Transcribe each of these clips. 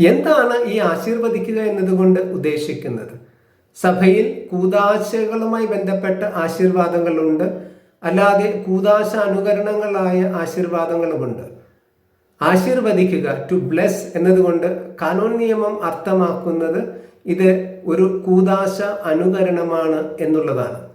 എന്താണ് ഈ ആശീർവദിക്കുക എന്നതുകൊണ്ട് ഉദ്ദേശിക്കുന്നത്? സഭയിൽ കൂതാശകളുമായി ബന്ധപ്പെട്ട ആശീർവാദങ്ങളുണ്ട്. അല്ലാതെ കൂതാശ അനുകരണങ്ങളായ ആശീർവാദങ്ങളുമുണ്ട്. ആശീർവദിക്കുക ടു ബ്ലെസ് എന്നതുകൊണ്ട് കാനോൻ നിയമം അർത്ഥമാക്കുന്നത് ഇത് ഒരു കൂതാശ അനുകരണമാണ് എന്നുള്ളതാണ്.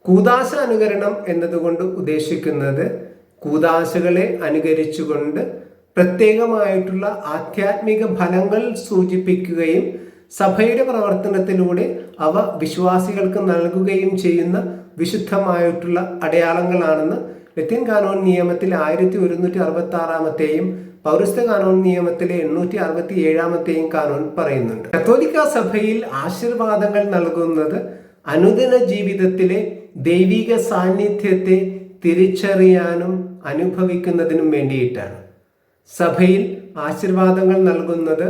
കൂതാശ അനുകരണം എന്നതുകൊണ്ട് ഉദ്ദേശിക്കുന്നത് കൂതാശകളെ അനുകരിച്ചുകൊണ്ട് പ്രത്യേകമായിട്ടുള്ള ആധ്യാത്മിക ഫലങ്ങൾ സൂചിപ്പിക്കുകയും സഭയുടെ പ്രവർത്തനത്തിലൂടെ അവ വിശ്വാസികൾക്ക് നൽകുകയും ചെയ്യുന്ന വിശുദ്ധമായിട്ടുള്ള അടയാളങ്ങളാണെന്ന് ലത്തിൻ കാനോൺ നിയമത്തിൽ ആയിരത്തി ഒരുന്നൂറ്റി അറുപത്തി ആറാമത്തെയും പൗരസ്ത്യ കാനോൺ നിയമത്തിലെ എണ്ണൂറ്റി അറുപത്തി ഏഴാമത്തെയും കാനോൺ പറയുന്നുണ്ട്. കത്തോലിക്ക സഭയിൽ ആശീർവാദങ്ങൾ നൽകുന്നത് അനുദിന ജീവിതത്തിലെ ദൈവിക സാന്നിധ്യത്തെ തിരിച്ചറിയാനും അനുഭവിക്കുന്നതിനും വേണ്ടിയിട്ടാണ്. സഭയിൽ ആശീർവാദങ്ങൾ നൽകുന്നത്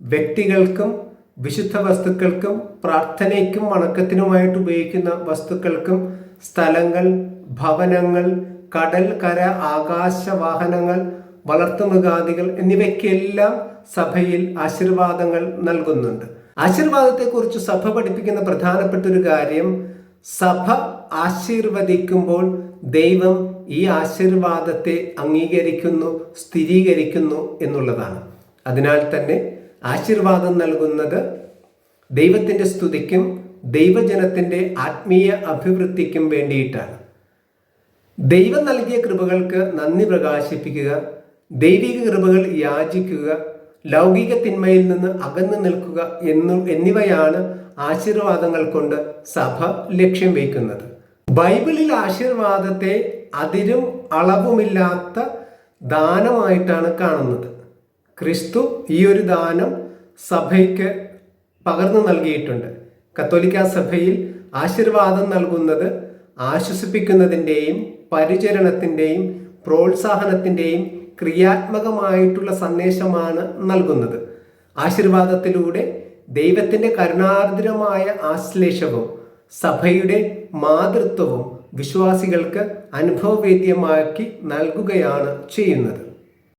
വ്യക്തികൾക്കും വിശുദ്ധ വസ്തുക്കൾക്കും പ്രാർത്ഥനയ്ക്കും വണക്കത്തിനുമായിട്ട് ഉപയോഗിക്കുന്ന വസ്തുക്കൾക്കും സ്ഥലങ്ങൾ ഭവനങ്ങൾ കടൽ കര ആകാശ വാഹനങ്ങൾ വളർത്തുമൃഗാദികൾ എന്നിവയ്ക്കെല്ലാം സഭയിൽ ആശീർവാദങ്ങൾ നൽകുന്നുണ്ട്. ആശീർവാദത്തെക്കുറിച്ച് സഭ പഠിപ്പിക്കുന്ന പ്രധാനപ്പെട്ട ഒരു കാര്യം സഭ ആശീർവദിക്കുമ്പോൾ ദൈവം ഈ ആശീർവാദത്തെ അംഗീകരിക്കുന്നു സ്ഥിരീകരിക്കുന്നു എന്നുള്ളതാണ്. അതിനാൽ തന്നെ ആശീർവാദം നൽകുന്നത് ദൈവത്തിന്റെ സ്തുതിക്കും ദൈവജനത്തിന്റെ ആത്മീയ അഭിവൃദ്ധിക്കും വേണ്ടിയിട്ടാണ്. ദൈവം നൽകിയ കൃപകൾക്ക് നന്ദി പ്രകാശിപ്പിക്കുക ദൈവിക കൃപകൾ യാചിക്കുക ലൗകിക തിന്മയിൽ നിന്ന് അകന്നു നിൽക്കുക എന്നു എന്നിവയാണ് ആശീർവാദങ്ങൾ കൊണ്ട് സഭ ലക്ഷ്യം വയ്ക്കുന്നത്. ബൈബിളിൽ ആശീർവാദത്തെ അതിരും അളവുമില്ലാത്ത ദാനമായിട്ടാണ് കാണുന്നത്. ക്രിസ്തു ഈ ഒരു ദാനം സഭയ്ക്ക് പകർന്നു നൽകിയിട്ടുണ്ട്. കത്തോലിക്ക സഭയിൽ ആശീർവാദം നൽകുന്നത് ആശ്വസിപ്പിക്കുന്നതിന്റെയും പരിചരണത്തിന്റെയും പ്രോത്സാഹനത്തിന്റെയും ക്രിയാത്മകമായിട്ടുള്ള സന്ദേശമാണ് നൽകുന്നത്. ആശീർവാദത്തിലൂടെ ദൈവത്തിന്റെ കരുണാർദ്രമായ ആശ്ലേഷവും സഭയുടെ മാതൃത്വവും വിശ്വാസികൾക്ക് അനുഭവവേദ്യമാക്കി നൽകുകയാണ് ചെയ്യുന്നത്.